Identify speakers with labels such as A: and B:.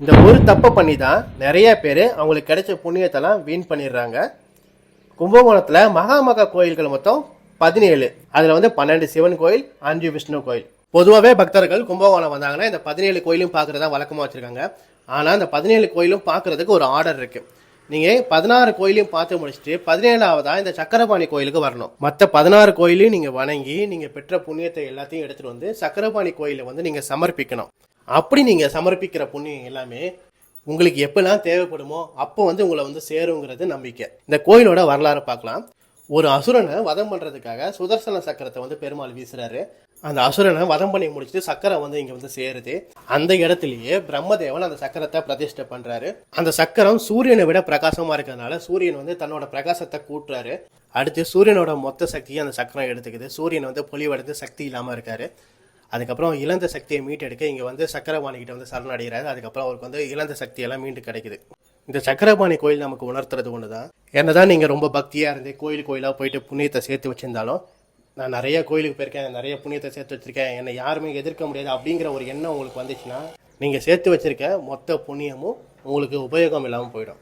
A: இந்த ஒரு தப்பை பண்ணி தான் நிறைய பேர் அவங்களுக்கு கிடைச்ச புண்ணியத்தெல்லாம் வீண் பண்ணிடுறாங்க. கும்பகோணத்தில் மகாமகா கோயில்கள் மொத்தம் பதினேழு. அதில் வந்து பன்னெண்டு சிவன் கோயில் அஞ்சு விஷ்ணு கோயில். பொதுவாகவே பக்தர்கள் கும்பகோணம் வந்தாங்கன்னா இந்த பதினேழு கோயிலும் பார்க்குறதா வழக்கமாக வச்சுருக்காங்க. ஆனால் இந்த பதினேழு கோயிலும் பார்க்குறதுக்கு ஒரு ஆர்டர் இருக்குது நீங்கள் பதினாறு கோயிலையும் பார்த்து முடிச்சுட்டு பதினேழாவதா இந்த சக்கரபாணி கோயிலுக்கு வரணும். மற்ற பதினாறு கோயிலையும் நீங்கள் வணங்கி நீங்கள் பெற்ற புண்ணியத்தை எல்லாத்தையும் எடுத்துகிட்டு வந்து சக்கரபாணி கோயிலை வந்து நீங்கள் சமர்ப்பிக்கணும். அப்படி நீங்கள் சமர்ப்பிக்கிற புண்ணியம் எல்லாமே உங்களுக்கு எப்பெல்லாம் தேவைப்படுமோ அப்போ வந்து உங்களை வந்து சேருங்கிறது நம்பிக்கை. இந்த கோயிலோட வரலாறு பார்க்கலாம். ஒரு அசுரனை வதம் பண்ணுறதுக்காக சுதர்சன சக்கரத்தை வந்து பெருமாள் வீசுறாரு. அந்த அசுரனை வதம் பண்ணி முடிச்சுட்டு சக்கரம் வந்து இங்கே வந்து சேருது. அந்த இடத்துலயே பிரம்மதேவன் அந்த சக்கரத்தை பிரதிஷ்டை பண்ணுறாரு அந்த சக்கரம் சூரியனை விட பிரகாசமாக இருக்கிறதுனால சூரியன் வந்து தன்னோட பிரகாசத்தை கூட்டுறாரு. அடுத்து சூரியனோட மொத்த சக்தியை அந்த சக்கரம் எடுத்துக்குது. சூரியன் வந்து பொலிவடைந்து சக்தி இல்லாமல் இருக்காரு. அதுக்கப்புறம் இழந்த சக்தியை மீட்டெடுக்க இங்கே வந்து சக்கரபாணிக்கிட்ட வந்து சரணடைகிறாரு. அதுக்கப்புறம் அவருக்கு வந்து இழந்த சக்தியெல்லாம் மீண்டு கிடைக்குது. இந்த சக்கரபாணி கோயில் நமக்கு உணர்த்துறது ஒன்று தான் என்னதான் நீங்கள் ரொம்ப பக்தியாக இருந்து கோயில் கோயிலாக போயிட்டு புண்ணியத்தை சேர்த்து வச்சிருந்தாலும் நான் நிறைய கோயிலுக்கு போயிருக்கேன் நிறைய புண்ணியத்தை சேர்த்து வச்சிருக்கேன் என்னை யாருமே எதிர்க்க முடியாது அப்படிங்கிற ஒரு எண்ணம் உங்களுக்கு வந்துச்சுன்னா நீங்கள் சேர்த்து வச்சுருக்க மொத்த புண்ணியமும் உங்களுக்கு உபயோகம் இல்லாமல் போயிடும்.